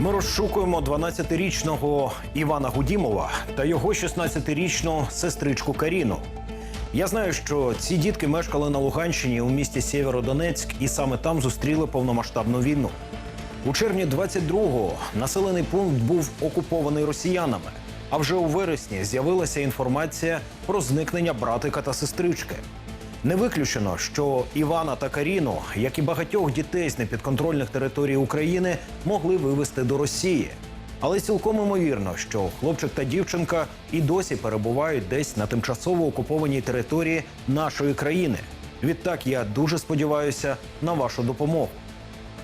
Ми розшукуємо 12-річного Івана Гудімова та його 16-річну сестричку Каріну. Я знаю, що ці дітки мешкали на Луганщині у місті Сєвєродонецьк і саме там зустріли повномасштабну війну. У червні 22-го населений пункт був окупований росіянами. А вже у вересні з'явилася інформація про зникнення братика та сестрички. Не виключено, що Івана та Каріну, як і багатьох дітей з непідконтрольних територій України, могли вивезти до Росії. Але цілком імовірно, що хлопчик та дівчинка і досі перебувають десь на тимчасово окупованій території нашої країни. Відтак я дуже сподіваюся на вашу допомогу.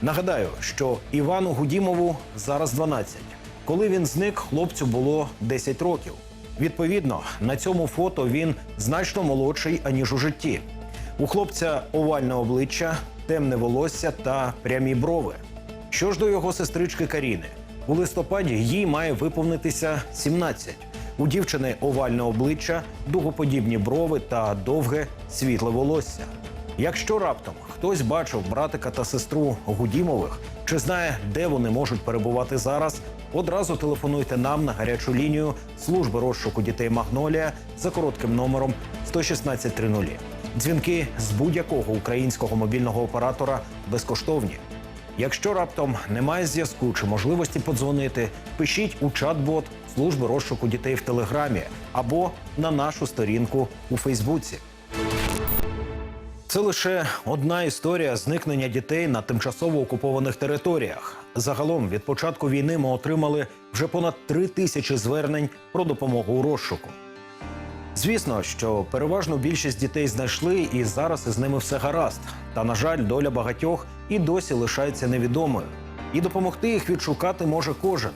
Нагадаю, що Івану Гудімову зараз 12. Коли він зник, хлопцю було 10 років. Відповідно, на цьому фото він значно молодший аніж у житті. У хлопця овальне обличчя, темне волосся та прямі брови. Що ж до його сестрички Каріни, у листопаді їй має виповнитися 17. У дівчини овальне обличчя, дугоподібні брови та довге світле волосся. Якщо раптом хтось бачив братика та сестру Гудімових чи знає, де вони можуть перебувати зараз, одразу телефонуйте нам на гарячу лінію служби розшуку дітей Магнолія за коротким номером 11630. Дзвінки з будь-якого українського мобільного оператора безкоштовні. Якщо раптом немає зв'язку чи можливості подзвонити, пишіть у чат-бот служби розшуку дітей в Телеграмі або на нашу сторінку у Фейсбуці. Це лише одна історія зникнення дітей на тимчасово окупованих територіях. Загалом від початку війни ми отримали вже понад три тисячі звернень про допомогу у розшуку. Звісно, що переважну більшість дітей знайшли, і зараз із ними все гаразд. Та на жаль, доля багатьох і досі лишається невідомою. І допомогти їх відшукати може кожен.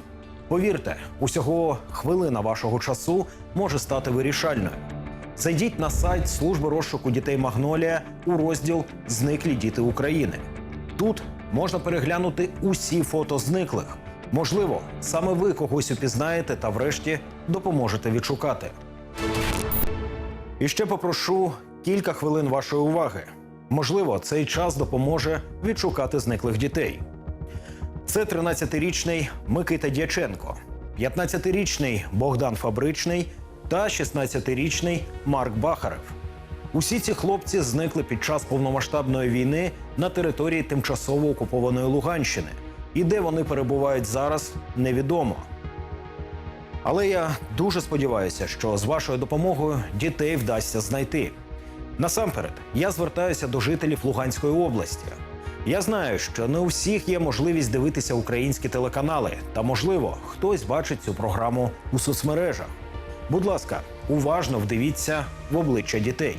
Повірте, усього хвилина вашого часу може стати вирішальною. Зайдіть на сайт служби розшуку дітей Магнолія у розділ Зниклі діти України. Тут можна переглянути усі фото зниклих. Можливо, саме ви когось упізнаєте та врешті допоможете відшукати. І ще попрошу кілька хвилин вашої уваги. Можливо, цей час допоможе відшукати зниклих дітей. Це 13-річний Микита Дяченко, 15-річний Богдан Фабричний та 16-річний Марк Бахарев. Усі ці хлопці зникли під час повномасштабної війни на території тимчасово окупованої Луганщини. І де вони перебувають зараз, невідомо. Але я дуже сподіваюся, що з вашою допомогою дітей вдасться знайти. Насамперед, я звертаюся до жителів Луганської області. Я знаю, що не у всіх є можливість дивитися українські телеканали, та можливо, хтось бачить цю програму у соцмережах. Будь ласка, уважно вдивіться в обличчя дітей.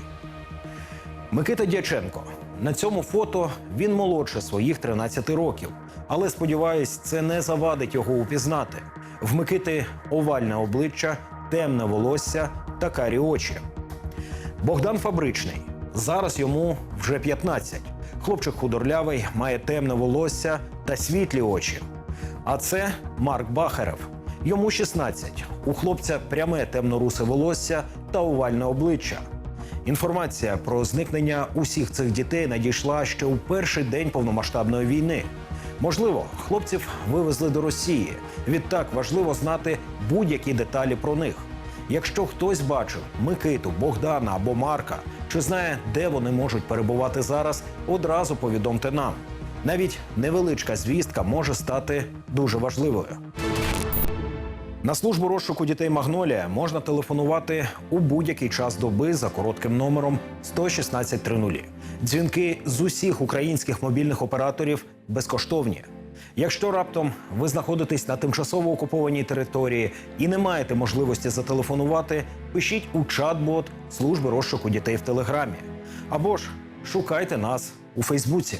Микита Дяченко. На цьому фото він молодше своїх 13 років. Але сподіваюсь, це не завадить його упізнати. В Микити овальне обличчя, темне волосся та карі очі. Богдан Фабричний. Зараз йому вже 15. Хлопчик худорлявий, має темне волосся та світлі очі. А це Марк Бахарев. Йому 16. У хлопця пряме темно-русе волосся та овальне обличчя. Інформація про зникнення усіх цих дітей надійшла ще у перший день повномасштабної війни. Можливо, хлопців вивезли до Росії. Відтак важливо знати будь-які деталі про них. Якщо хтось бачив Микиту, Богдана або Марка, чи знає, де вони можуть перебувати зараз, одразу повідомте нам. Навіть невеличка звістка може стати дуже важливою. На службу розшуку дітей Магнолія можна телефонувати у будь-який час доби за коротким номером 11630. Дзвінки з усіх українських мобільних операторів безкоштовні. Якщо раптом ви знаходитесь на тимчасово окупованій території і не маєте можливості зателефонувати, пишіть у чат-бот служби розшуку дітей в Телеграмі. Або ж шукайте нас у Фейсбуці.